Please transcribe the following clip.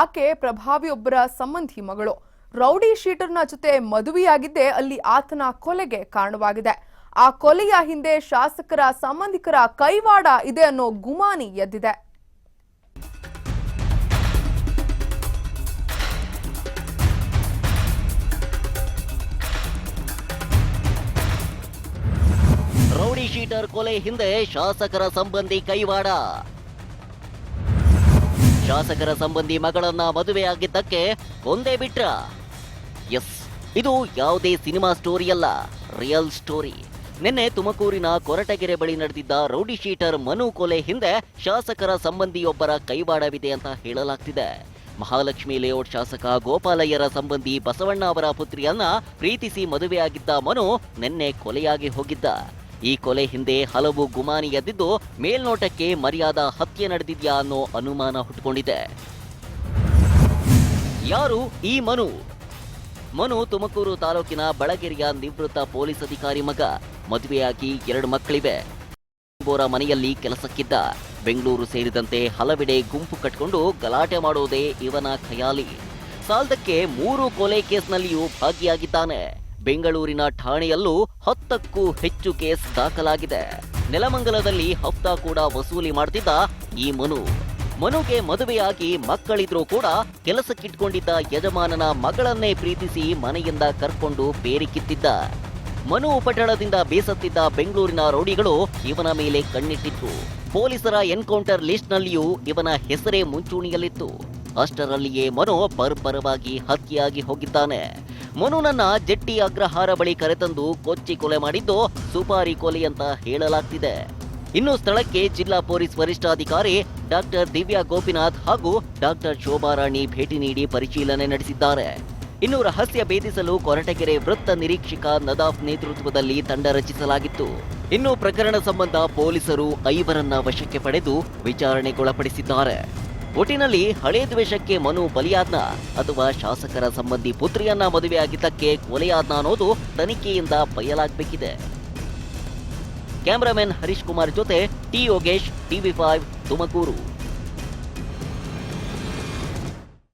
ಆಕೆ ಪ್ರಭಾವಿಯೊಬ್ಬರ ಸಂಬಂಧಿ ಮಗಳು. ರೌಡಿ ಶೀಟರ್ನ ಜೊತೆ ಮದುವೆಯಾಗಿದ್ದೇ ಅಲ್ಲಿ ಆತನ ಕೊಲೆಗೆ ಕಾರಣವಾಗಿದೆ. ಆ ಕೊಲೆಯ ಹಿಂದೆ ಶಾಸಕರ ಸಂಬಂಧಿಕರ ಕೈವಾಡ ಇದೆ ಅನ್ನೋ ಗುಮಾನಿ ಎದ್ದಿದೆ. ರೌಡಿ ಶೀಟರ್ ಕೊಲೆ ಹಿಂದೆ ಶಾಸಕರ ಸಂಬಂಧಿ ಕೈವಾಡ. ಶಾಸಕರ ಸಂಬಂಧಿ ಮಗಳನ್ನ ಮದುವೆಯಾಗಿದ್ದಕ್ಕೆ ಒಂದೇ ಬಿಟ್ರ. ಎಸ್, ಇದು ಯಾವುದೇ ಸಿನಿಮಾ ಸ್ಟೋರಿ ಅಲ್ಲ, ರಿಯಲ್ ಸ್ಟೋರಿ. ನಿನ್ನೆ ತುಮಕೂರಿನ ಕೊರಟಗೆರೆ ಬಳಿ ನಡೆದಿದ್ದ ರೌಡಿ ಶೀಟರ್ ಮನು ಕೊಲೆ ಹಿಂದೆ ಶಾಸಕರ ಸಂಬಂಧಿಯೊಬ್ಬರ ಕೈವಾಡವಿದೆ ಅಂತ ಹೇಳಲಾಗ್ತಿದೆ. ಮಹಾಲಕ್ಷ್ಮಿ ಲೇಔಟ್ ಶಾಸಕ ಗೋಪಾಲಯ್ಯರ ಸಂಬಂಧಿ ಬಸವಣ್ಣ ಅವರ ಪುತ್ರಿಯನ್ನ ಪ್ರೀತಿಸಿ ಮದುವೆಯಾಗಿದ್ದ ಮನು ನಿನ್ನೆ ಕೊಲೆಯಾಗಿ ಹೋಗಿದ್ದ. ಈ ಕೊಲೆ ಹಿಂದೆ ಹಲವು ಗುಮಾನಿ ಎದ್ದಿದ್ದು ಮೇಲ್ನೋಟಕ್ಕೆ ಮರ್ಯಾದ ಹತ್ಯೆ ನಡೆದಿದ್ಯಾ ಅನ್ನೋ ಅನುಮಾನ ಹುಟ್ಟುಕೊಂಡಿದೆ ಯಾರು ಈ ಮನು? ಮನು ತುಮಕೂರು ತಾಲೂಕಿನ ಬಳಗೆರೆಯ ನಿವೃತ್ತ ಪೊಲೀಸ್ ಅಧಿಕಾರಿ ಮಗ. ಮದುವೆಯಾಗಿ ಎರಡು ಮಕ್ಕಳಿವೆ. ಬೋರ ಮನೆಯಲ್ಲಿ ಕೆಲಸಕ್ಕಿದ್ದ. ಬೆಂಗಳೂರು ಸೇರಿದಂತೆ ಹಲವೆಡೆ ಗುಂಪು ಕಟ್ಕೊಂಡು ಗಲಾಟೆ ಮಾಡೋದೇ ಇವನ ಖಯಾಲಿ. ಸಾಲದಕ್ಕೆ ಮೂರು ಕೊಲೆ ಕೇಸ್ನಲ್ಲಿಯೂ ಭಾಗಿಯಾಗಿದ್ದಾನೆ. ಬೆಂಗಳೂರಿನ ಠಾಣೆಯಲ್ಲೂ ಹತ್ತಕ್ಕೂ ಹೆಚ್ಚು ಕೇಸ್ ದಾಖಲಾಗಿದೆ. ನೆಲಮಂಗಲದಲ್ಲಿ ಹಫ್ತಾ ಕೂಡ ವಸೂಲಿ ಮಾಡ್ತಿದ್ದ ಈ ಮನು. ಮನುಗೆ ಮದುವೆಯಾಗಿ ಮಕ್ಕಳಿದ್ರೂ ಕೂಡ ಕೆಲಸಕ್ಕಿಟ್ಕೊಂಡಿದ್ದ ಯಜಮಾನನ ಮಗಳನ್ನೇ ಪ್ರೀತಿಸಿ ಮನೆಯಿಂದ ಕರ್ಕೊಂಡು ಬೇರಿಕಿತ್ತಿದ್ದ ಮನು ಉಪಟಳದಿಂದ ಬೇಸತ್ತಿದ್ದ ಬೆಂಗಳೂರಿನ ರೌಡಿಗಳು ಇವನ ಮೇಲೆ ಕಣ್ಣಿಟ್ಟಿತ್ತು. ಪೊಲೀಸರ ಎನ್ಕೌಂಟರ್ ಲಿಸ್ಟ್ನಲ್ಲಿಯೂ ಇವನ ಹೆಸರೇ ಮುಂಚೂಣಿಯಲ್ಲಿತ್ತು. ಅಷ್ಟರಲ್ಲಿಯೇ ಮನು ಬರ್ಬರವಾಗಿ ಹತ್ಯೆಯಾಗಿ ಹೋಗಿದ್ದಾನೆ. ಮನುನನ್ನ ಜಟ್ಟಿ ಅಗ್ರಹಾರ ಬಳಿ ಕರೆತಂದು ಕೊಚ್ಚಿ ಕೊಲೆ ಮಾಡಿದ್ದು ಸುಪಾರಿ ಕೊಲೆ ಅಂತ ಹೇಳಲಾಗ್ತಿದೆ. ಇನ್ನು ಸ್ಥಳಕ್ಕೆ ಜಿಲ್ಲಾ ಪೊಲೀಸ್ ವರಿಷ್ಠಾಧಿಕಾರಿ ಡಾಕ್ಟರ್ ದಿವ್ಯಾ ಗೋಪಿನಾಥ್ ಹಾಗೂ ಡಾಕ್ಟರ್ ಶೋಭಾರಾಣಿ ಭೇಟಿ ನೀಡಿ ಪರಿಶೀಲನೆ ನಡೆಸಿದ್ದಾರೆ. ಇನ್ನು ರಹಸ್ಯ ಭೇದಿಸಲು ಕೊರಟಗೆರೆ ವೃತ್ತ ನಿರೀಕ್ಷಕ ನದಾಫ್ ನೇತೃತ್ವದಲ್ಲಿ ತಂಡ ರಚಿಸಲಾಗಿತ್ತು. ಇನ್ನು ಪ್ರಕರಣ ಸಂಬಂಧ ಪೊಲೀಸರು ಐವರನ್ನ ವಶಕ್ಕೆ ಪಡೆದು ವಿಚಾರಣೆಗೊಳಪಡಿಸಿದ್ದಾರೆ. ಒಟ್ಟಿನಲ್ಲಿ ಹಳೆ ದ್ವೇಷಕ್ಕೆ ಮನು ಬಲಿಯಾದ್ನ ಅಥವಾ ಶಾಸಕರ ಸಂಬಂಧಿ ಪುತ್ರಿಯನ್ನ ಮದುವೆಯಾಗಿದ್ದಕ್ಕೆ ಕೊಲೆಯಾದ್ನ ಅನ್ನೋದು ತನಿಖೆಯಿಂದ ಬಯಲಾಗಬೇಕಿದೆ. ಕ್ಯಾಮರಾಮನ್ ಹರೀಶ್ ಕುಮಾರ್ ಜೊತೆ T Yogesh TV five Tumakuru.